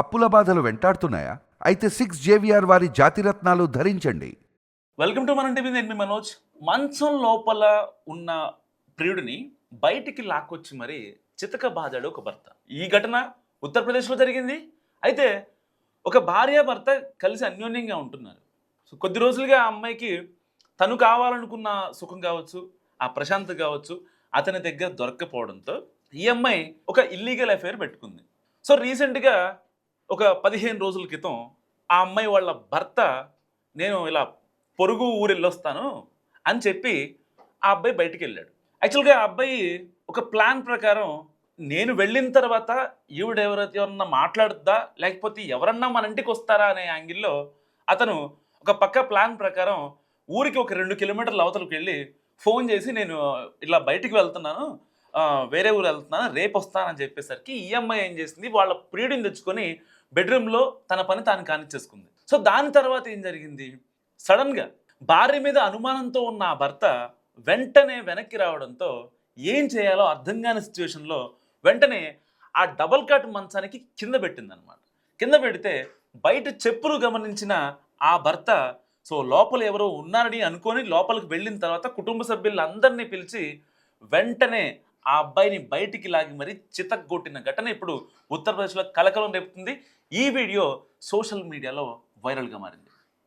అప్పుల బాధలు వెంటాడుతున్నాయా? అయితే సిక్స్ జేవిఆర్ వారి జాతిరత్నాలు ధరించండి. వెల్కమ్ టు మన టీవీ నేను మీ మనోజ్. మంచం లోపల ఉన్న ప్రియుడిని బయటికి లాక్కొచ్చి మరి చితక బాధాడు ఒక భర్త. ఈ ఘటన ఉత్తరప్రదేశ్లో జరిగింది. అయితే ఒక భార్య భర్త కలిసి అన్యోన్యంగా ఉంటున్నారు. సో కొద్ది రోజులుగా ఆ అమ్మాయికి తను కావాలనుకున్న సుఖం కావచ్చు ఆ ప్రశాంతత కావచ్చు అతని దగ్గర దొరక్కపోవడంతో ఈ అమ్మాయి ఒక ఇల్లీగల్ అఫైర్ పెట్టుకుంది. సో రీసెంట్గా ఒక పదిహేను రోజుల క్రితం ఆ అమ్మాయి వాళ్ళ భర్త నేను ఇలా పొరుగు ఊరు వెళ్ళొస్తాను అని చెప్పి ఆ అబ్బాయి బయటికి వెళ్ళాడు యాక్చువల్గా ఆ అబ్బాయి ఒక ప్లాన్ ప్రకారం నేను వెళ్ళిన తర్వాత ఈవిడ ఎవరైతే ఎవరన్నా మాట్లాడుద్దా లేకపోతే ఎవరన్నా మన ఇంటికి వస్తారా అనే యాంగిల్లో అతను ఒక పక్క ప్లాన్ ప్రకారం ఊరికి ఒక రెండు కిలోమీటర్ల అవతలకు వెళ్ళి ఫోన్ చేసి నేను ఇలా బయటికి వెళ్తున్నాను వేరే ఊరు వెళ్తున్నాను రేపు వస్తానని చెప్పేసరికి ఈ అమ్మాయి ఏం చేసింది వాళ్ళ ప్రియుడిని తెచ్చుకొని బెడ్రూమ్లో తన పని తాను కానిచ్చేసుకుంది. సో దాని తర్వాత ఏం జరిగింది? సడన్గా భార్య మీద అనుమానంతో ఉన్న ఆ భర్త వెంటనే వెనక్కి రావడంతో ఏం చేయాలో అర్థం కాని సిచ్యువేషన్లో వెంటనే ఆ డబల్ కాట్ మంచానికి కింద పెట్టిందనమాట. కింద పెడితే బయట చెప్పులు గమనించిన ఆ భర్త సో లోపల ఎవరో ఉన్నారని అనుకొని లోపలికి వెళ్ళిన తర్వాత కుటుంబ సభ్యులందరినీ పిలిచి వెంటనే ఆ అబ్బాయిని బయటికి లాగి మరీ చితగ్గొట్టిన ఘటన ఇప్పుడు ఉత్తరప్రదేశ్లో కలకలం రేపుతుంది. ఈ వీడియో సోషల్ మీడియాలో వైరల్గా మారింది.